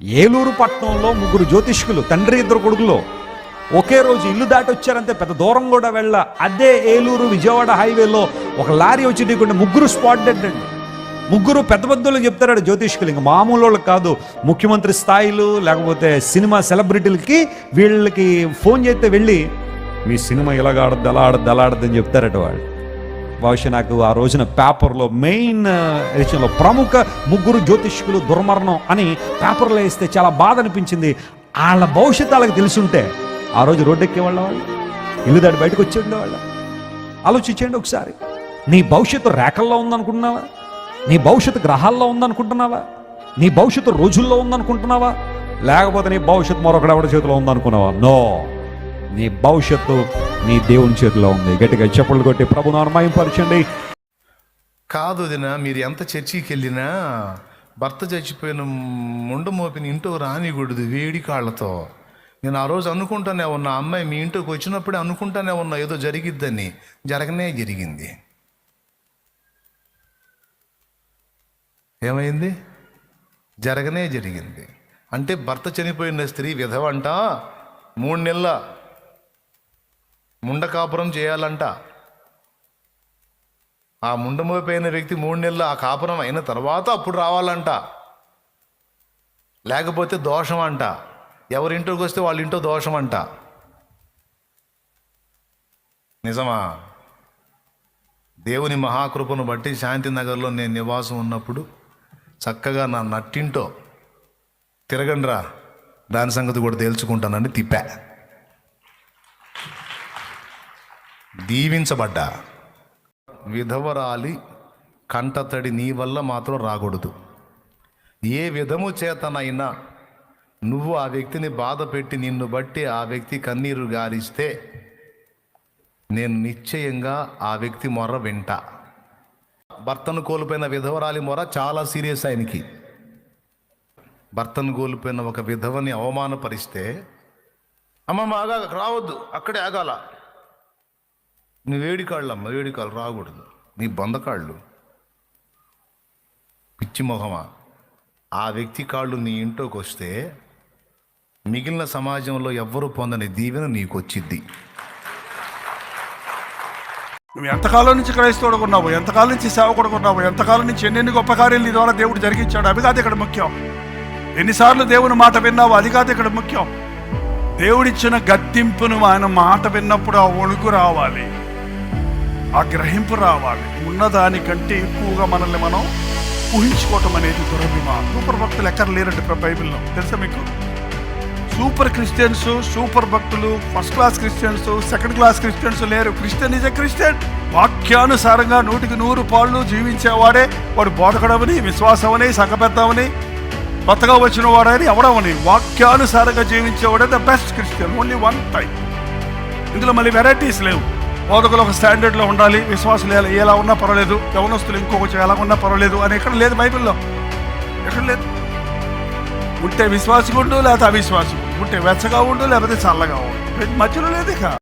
ఏలూరు పట్టణంలో ముగ్గురు జ్యోతిష్కులు తండ్రి ఇద్దరు కొడుకులు. ఒకే రోజు ఇల్లు దాటి వచ్చారంతే పెద్ద దూరం కూడా వెళ్ళ. అదే ఏలూరు విజయవాడ హైవేలో ఒక లారీ వచ్చి ఢీకొంటే ముగ్గురు స్పాట్ డెడ్ అండి ముగ్గురు పెద్ద పెద్దలు చెప్తారు జ్యోతిష్కులు ఇంకా మామూలు వాళ్ళకి కాదు. ముఖ్యమంత్రి స్థాయిలు లేకపోతే సినిమా సెలబ్రిటీలకి వీళ్ళకి ఫోన్ చేస్తే వెళ్ళి మీ సినిమా ఇలాగ ఆడద్దు అలా ఆడద్దు అలా ఆడద్దు అని చెప్తారట వాళ్ళు. బహుశా నాకు ఆ రోజున పేపర్లో మెయిన్ ఎడిషన్లో ప్రముఖ ముగ్గురు జ్యోతిష్కులు దుర్మరణం అని పేపర్లో వేస్తే చాలా బాధ అనిపించింది. వాళ్ళ భవిష్యత్తు వాళ్ళకి తెలుసుంటే ఆ రోజు రోడ్డెక్కే వాళ్ళు ఇల్లు దాటి బయటకు వచ్చి వాళ్ళ. ఆలోచించండి ఒకసారి. నీ భవిష్యత్తు రేఖల్లో ఉందనుకుంటున్నావా? నీ భవిష్యత్తు గ్రహాల్లో ఉందనుకుంటున్నావా? నీ భవిష్యత్తు రోజుల్లో ఉందనుకుంటున్నావా? లేకపోతే నీ భవిష్యత్తు మరొకడెవడ చేతిలో ఉందనుకున్నావా? నో. నీ భవిష్యత్తు నీ దేవుని చేతిలో ఉంది. గట్టిగా చెప్పులు కొట్టి ప్రభు నామయంపరచండి కాదు వదిన మీరు ఎంత చర్చికి వెళ్ళినా భర్త చచ్చిపోయిన ముండు మోపిన ఇంటో రానికూడదు వేడి కాళ్ళతో. నేను ఆ రోజు అనుకుంటానే ఉన్నా అమ్మాయి మీ ఇంటికి వచ్చినప్పుడే అనుకుంటానే ఉన్నా ఏదో జరిగిద్దని. జరగనే జరిగింది. ఏమైంది? జరగనే జరిగింది. అంటే భర్త చనిపోయిన స్త్రీ విధవంట మూడు నెలల ముండకాపురం చేయాలంట. ఆ ముండమైపోయిన వ్యక్తి మూడు నెలలు ఆ కాపురం అయిన తర్వాత అప్పుడు రావాలంట. లేకపోతే దోషం అంట ఎవరింటికి వస్తే వాళ్ళ ఇంటో దోషం అంట నిజమా? దేవుని మహాకృపను బట్టి శాంతి నగర్లో నేను నివాసం ఉన్నప్పుడు చక్కగా నా నట్టింటో తిరగండిరా. దాని సంగతి కూడా తేల్చుకుంటానని తిప్పా. దీవించబడ్డా. విధవరాలి కంటతడి నీ వల్ల మాత్రం రాకూడదు. ఏ విధము చేతనైనా నువ్వు ఆ వ్యక్తిని బాధ పెట్టి నిన్ను బట్టి ఆ వ్యక్తి కన్నీరు గారిస్తే నేను నిశ్చయంగా ఆ వ్యక్తి మొర వింటా. భర్తను కోల్పోయిన విధవరాలి మొర చాలా సీరియస్ ఆయనకి. భర్తను కోల్పోయిన ఒక విధవని అవమానపరిస్తే అమ్మ ఆగా రావద్దు అక్కడే ఆగాల. నీ వేడి కాళ్ళు అమ్మ వేడి కాళ్ళు రాకూడదు. నీ బొందకాళ్ళు పిచ్చి మొహమా? ఆ వ్యక్తి కాళ్ళు నీ ఇంట్లోకి వస్తే మిగిలిన సమాజంలో ఎవ్వరూ పొందని దీవెన నీకు వచ్చిద్ది నువ్వు ఎంతకాలం నుంచి క్రైస్తవుడు ఉన్నావు? ఎంతకాలం నుంచి సేవకుడు ఉన్నావు? ఎంతకాలం నుంచి ఎన్నెన్ని గొప్ప కార్యాలు నీ ద్వారా దేవుడు జరిగించాడు? అవి కాదు ఇక్కడ ముఖ్యం. ఎన్నిసార్లు దేవుని మాట విన్నావు అది కాదు ఇక్కడ ముఖ్యం. దేవుడిచ్చిన గద్దింపును ఆయన మాట విన్నప్పుడు ఆ ఒణుకు రావాలి. ఆ గ్రహింపు రావాలి ఉన్నదానికంటే ఎక్కువగా మనల్ని మనం ఊహించుకోవటం అనేది దురభిమానం. సూపర్ భక్తులు ఎక్కడ లేరండి బైబిల్లో? తెలుసా మీకు? సూపర్ క్రిస్టియన్స్ సూపర్ భక్తులు first class Christians second class Christians లేరు. Christian is a Christian. వాక్యానుసారంగా నూటికి నూరు పాళ్ళు జీవించేవాడే. వాడు బోధకడమని విశ్వాసమని సంఘపెద్దమని కొత్తగా వచ్చిన వాడని ఎవడమని వాక్యానుసారంగా జీవించేవాడే the best Christian. Only one type. ఇందులో మళ్ళీ వెరైటీస్ లేవు. బోధకులు ఒక స్టాండర్డ్లో ఉండాలి విశ్వాసులు ఎలా ఎలా ఉన్నా పర్వాలేదు యవనస్తులు ఇంకొక ఎలా ఉన్నా పర్వాలేదు అని ఎక్కడ లేదు బైబిల్లో. ఎక్కడ లేదు. ఉంటే విశ్వాసం ఉండు లేకపోతే అవిశ్వాసం ఉంటే వెచ్చగా ఉండు లేకపోతే చల్లగా ఉండు. మధ్యలో లేదు ఇక.